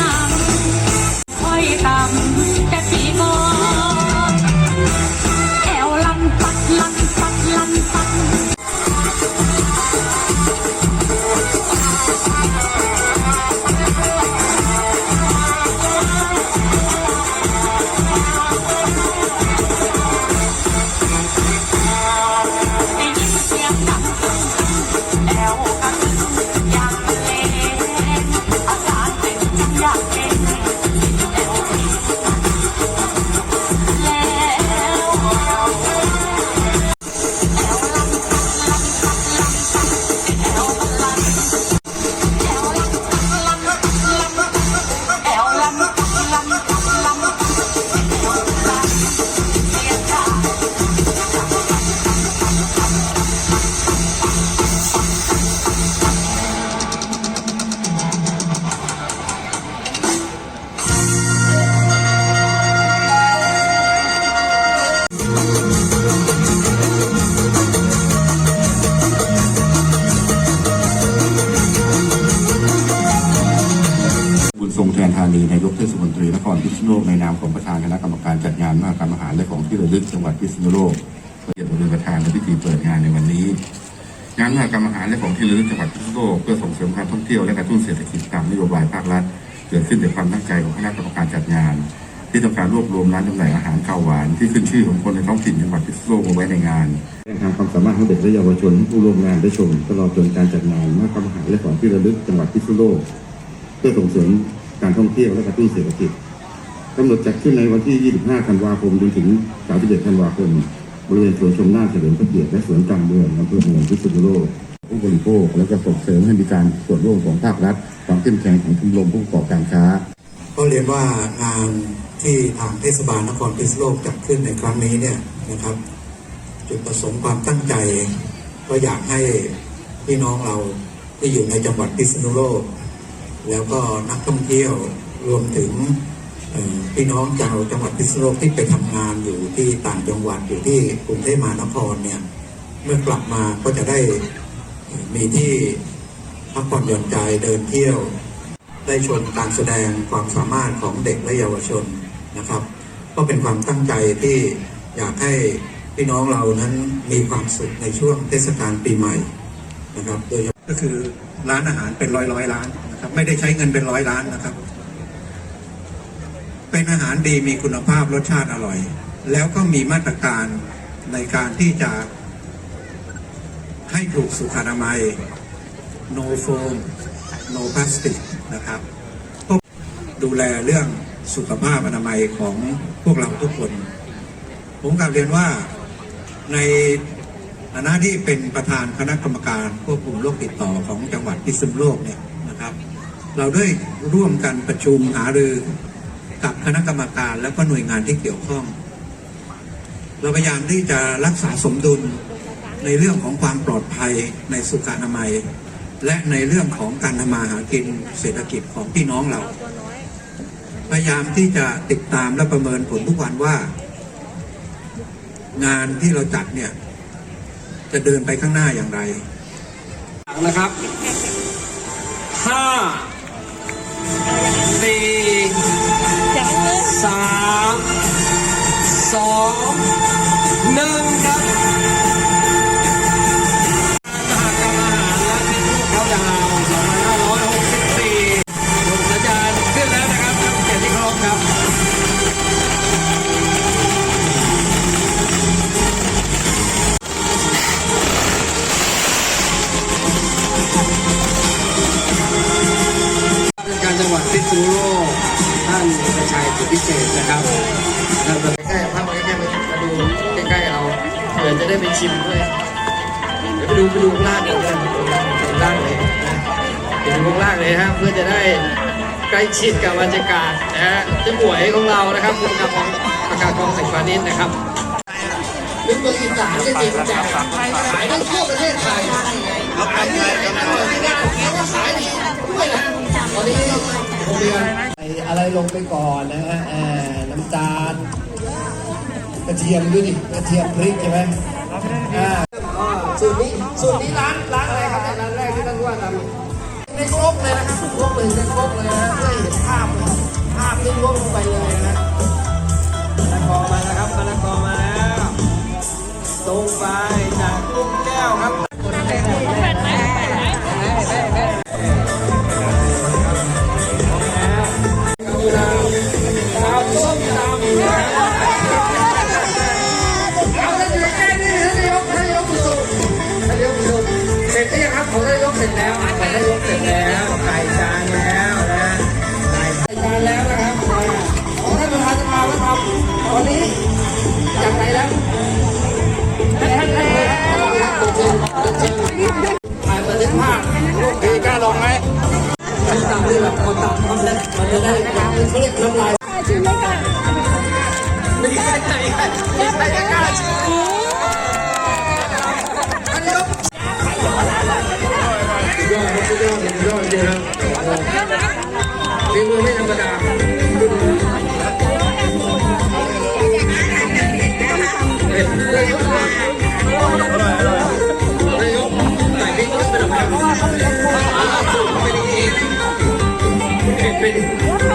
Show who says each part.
Speaker 1: ยังอยต่ำแต่ปีก่อน
Speaker 2: ที่ระลึกจังหวัดพิษณุโลกเพื่อเป็นประธานในพิธีเปิดงานในวันนี้ งานมหกรรมอาหารและของที่ระลึกจังหวัดพิษณุโลกเพื่อส่งเสริมการท่องเที่ยวและกระตุ้นเศรษฐกิจตามนโยบายภาครัฐเกิดขึ้นจากความตั้งใจของคณะกรรมการจัดงาน ที่ต้องการรวบรวมร้านจำหน่ายอาหารข้าวหวานที่ขึ้นชื่อของคนในท้องถิ่นจังหวัดพิษณุโลกมาไว้ในงานแสดงความสามารถของเด็กและเยาวชนผู้ร่วมงานได้ชมตลอดจนการจัดงานมหกรรมอาหารและของที่ระลึกจังหวัดพิษณุโลกเพื่อส่งเสริมการท่องเที่ยวและกระตุ้นเศรษฐกิจ กำหนดจัดขึ้นในวันที่ 25 ธันวาคมจนถึง 31 ธันวาคม บริเวณสวนชมน่าเฉลิมพระเกียรติและสวนกลางเมืองอำเภอเมืองพิษณุโลกผู้บริโภคและก็ส่งเสริมให้มีการส่วนร่วมของภาครัฐความเข้มแข็งของชมรมผู้ประกอบการค้า
Speaker 3: ก็เรียนว่างานที่ทางเทศบาลนครพิษณุโลกจัดขึ้นในครั้งนี้เนี่ยนะครับจุดประสงค์ความตั้งใจ ก็อยากให้พี่น้องเราที่อยู่ในจังหวัดพิษณุโลก แล้วก็นักท่องเที่ยวรวมถึง พี่น้องชาวจังหวัดพิษณุโลกที่ไปทำงานอยู่ที่ต่างจังหวัดอยู่ที่กรุงเทพมหานครเนี่ยเมื่อกลับมาก็จะได้มีที่พักผ่อนหย่อนใจเดินเที่ยว ได้ชมการแสดงความสามารถของเด็กและเยาวชนนะครับ ก็เป็นความตั้งใจที่อยากให้พี่น้องเรานั้นมีความสุขในช่วงเทศกาลปีใหม่นะครับโดยเฉพาะก็คือร้านอาหารเป็นร้อยร้อยร้านนะครับไม่ได้ใช้เงินเป็นร้อยล้านนะครับ เป็นอาหารดีมีคุณภาพรสชาติอร่อย แล้วก็มีมาตรการในการที่จะให้ถูกสุขอนามัย no foam no plastic นะครับดูแลเรื่องสุขภาพอนามัยของพวกเราทุกคน ผมกลับเรียนว่าในฐานะที่เป็นประธานคณะกรรมการควบคุมโรคติดต่อของจังหวัดพิษณุโลกเนี่ยนะครับ เราได้ร่วมกันประชุมหารือ กับคณะกรรมการและก็หน่วยงานที่เกี่ยวข้อง เราพยายามที่จะรักษาสมดุลในเรื่องของความปลอดภัยในสุขอนามัย และในเรื่องของการทำมาหากินเศรษฐกิจของพี่น้องเรา พยายามที่จะติดตามและประเมินผลทุกวันว่า งานที่เราจัดเนี่ย จะเดินไปข้างหน้าอย่างไร
Speaker 4: นะครับห้าสี่ สองหนึ่งครับกรรมอารและพิษณุเขาดาว2564ลงสัญญาณขึ้นแล้วนะครับท่านเกียรติคารพครับราชการจังหวัดพิษณุโลกท่านประชัยสุทธิเศษนะครับ
Speaker 5: ได้ไปชิมด้วยเดี๋ยวไปดูไปดูข้างล่างกันเลยไปดูข้างล่างเลยนะไปดูข้างล่างเลยฮะเพื่อจะได้ใกล้ชิดกับบรรยากาศนะฮะเจ้าหมวยของเรานะครับผู้กำกับของประกาศกองสิงห์พาณิชย์นะครับนึกว่าอีสานจะจริงจังขายได้ทั่วประเทศไทยขายได้ไม่ได้แล้วก็ขายดีด้วยนะตอนนี้โรงเรียน
Speaker 6: ใส่อะไรลงไปก่อนนะฮะอ่าน้ำตาลกระเทียมด้วยดิกระเทียมพริกใช่ไหม อ่า
Speaker 5: สูตรนี้สูตรนี้ร้านร้านอะไรครับเนี่ยร้านแรกที่ท่านผู้ว่าทำในครกเลยนะครับครกเลยในครกเลยนะเพื่อเห็นภาพเลยภาพที่ลวกลงไปเลยนะ
Speaker 4: มะละกอมาแล้วครับมะละกอมาแล้วตรงไปจากลูกแก้วครับ
Speaker 5: ง
Speaker 4: ไห
Speaker 5: มท่านตามที่แบบคนตามทำแล้วมันจะได้เขาเรียกน้ำลาย
Speaker 7: ชิมเลยค่ะ
Speaker 5: ไม่ไม่ใช่ไม่ใช่จะกล้าชิมอันนี้ก็สุดยอดยอดยอดจริงครับฝีมือไม่ธรรมดา baby.